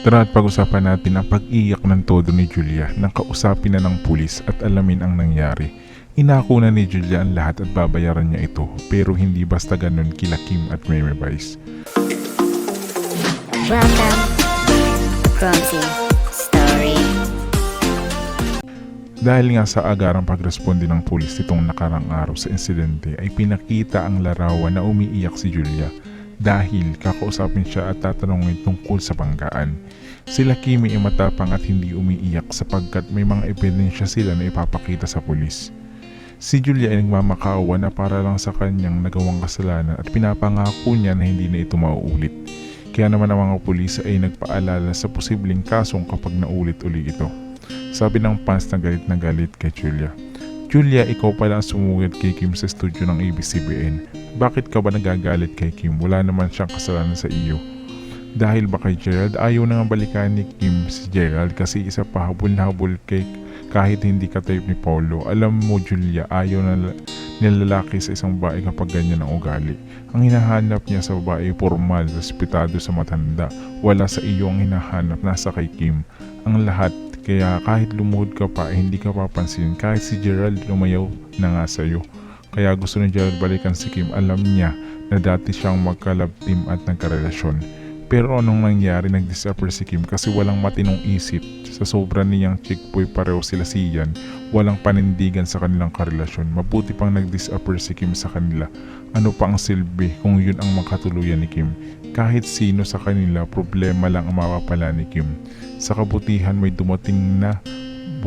Tara at pag-usapan natin ang pag-iyak ng todo ni Julia nang kausapin na ng pulis at alamin ang nangyari. Inako na ni Julia ang lahat at babayaran niya ito pero hindi basta ganun kila Kim at Mary Vice. Welcome, Clumsy Story. Dahil nga sa agarang pagresponde ng pulis nitong nakarang araw sa insidente ay pinakita ang larawan na umiiyak si Julia dahil kakausapin siya at tatanungin tungkol sa banggaan. Sila Kimi ay matapang at hindi umiiyak sapagkat may mga ebidensya sila na ipapakita sa pulis. Si Julia ay nagmamakaawa na para lang sa kanyang nagawang kasalanan at pinapangako niya na hindi na ito mauulit. Kaya naman ang mga pulis ay nagpaalala sa posibleng kasong kapag naulit-uli ito. Sabi ng fans na galit na galit kay Julia. Julia, ikaw pala ang sumugod kay Kim sa studio ng ABCBN. Bakit ka ba nagagalit kay Kim? Wala naman siyang kasalanan sa iyo. Dahil ba kay Gerald, ayaw na nga balikan ni Kim si Gerald kasi isa pa habol na habol kay kahit hindi ka type ni Paulo. Alam mo Julia, ayaw na nilalaki sa isang babae kapag ganyan ang ugali. Ang hinahanap niya sa babae formal, respetado sa matanda. Wala sa iyo ang hinahanap, nasa kay Kim. Ang lahat kaya kahit lumuhod ka pa, eh, hindi ka papansin. Kahit si Gerald lumayaw na nga sa'yo. Kaya gusto ni Gerald balikan si Kim. Alam niya na dati siyang magka-love team at nagkarelasyon. Pero anong nangyari, nag-disappear si Kim kasi walang matinong isip. Sa sobra niyang chick boy pareho sila si Ian, walang panindigan sa kanilang karelasyon. Mabuti pang nag-disappear si Kim sa kanila. Ano pa ang silbi kung yun ang makatuluyan ni Kim? Kahit sino sa kanila, problema lang ang mapapala ni Kim. Sa kabutihan may dumating na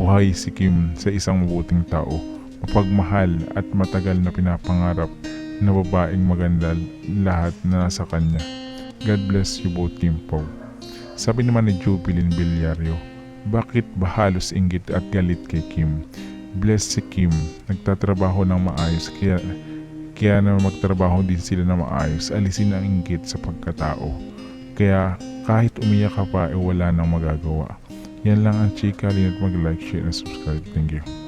buhay si Kim sa isang mabuting tao. Mapagmahal at matagal na pinapangarap na babaeng maganda lahat na nasa kanya. God bless you both Pao. Sabi naman ni Jubilin Villario, bakit ba halos inggit at galit kay Kim? Bless si Kim, nagtatrabaho ng maayos kaya kaya na magtrabaho din sila na maayos, alisin ang inggit sa pagkatao. Kaya kahit umiyak ka pa, eh wala nang magagawa. Yan lang ang chika, linat mag-like, share, and subscribe. Thank you.